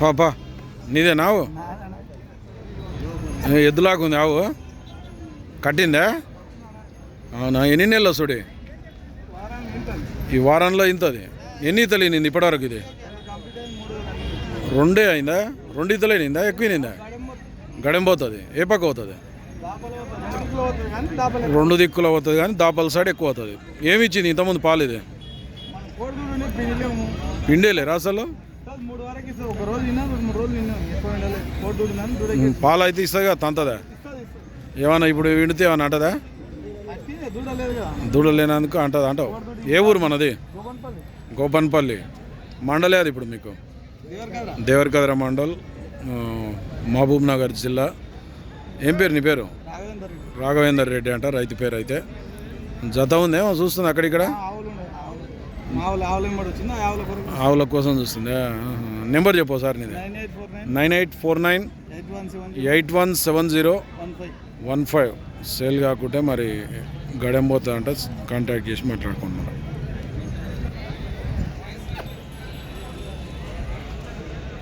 పా పా. నీదే నావు? ఎద్దులాగుంది ఆవు? కట్టిందా? అవునా? ఎన్ని నెలలు చూడి ఈ వారంలో ఇంతది. ఎన్ని ఈతలు ఈనింది ఇప్పటివరకు ఇది? రెండే అయిందా? రెండు ఎక్కువైందా గడెం పోతుంది. ఏ పక్క పోతుంది? రెండు దిక్కులు అవుతుంది కానీ దాపల సైడ్ ఎక్కువ అవుతుంది ఏమి ఇచ్చింది ఇంతకుముందు పాలు ఇది? పిండేలేరా అసలు పాలు అయితే ఇస్తుందిగా తంతదా? ఏమన్నా ఇప్పుడు విండితే ఏమన్నా అంటదా? అట్టి దూడ లేదు కదా దూడ లేనందుకు అంటది అంటావు? ఏ ఊరు మనది? గోపన్పల్లి. మండలే అది ఇప్పుడు మీకు. దేవరకద్ర. మండల్ మహబూబ్ నగర్ జిల్లా. ఏం పేరు నీ పేరు? రాఘవేందర్ రెడ్డి. అంట రైతు పేరు అయితే. జత ఉందేమో చూస్తుంది అక్కడిక్కడ? ఆవులు కోసం చూస్తుంది. నెంబర్ చెప్పు సార్ నీది. Nine eight four nine. Eight four nine. Eight one seven zero. One five. Cell కాకుంటే మరి గడెం పోతుందంటే కాంటాక్ట్ చేసి మాట్లాడుకుంటున్నాం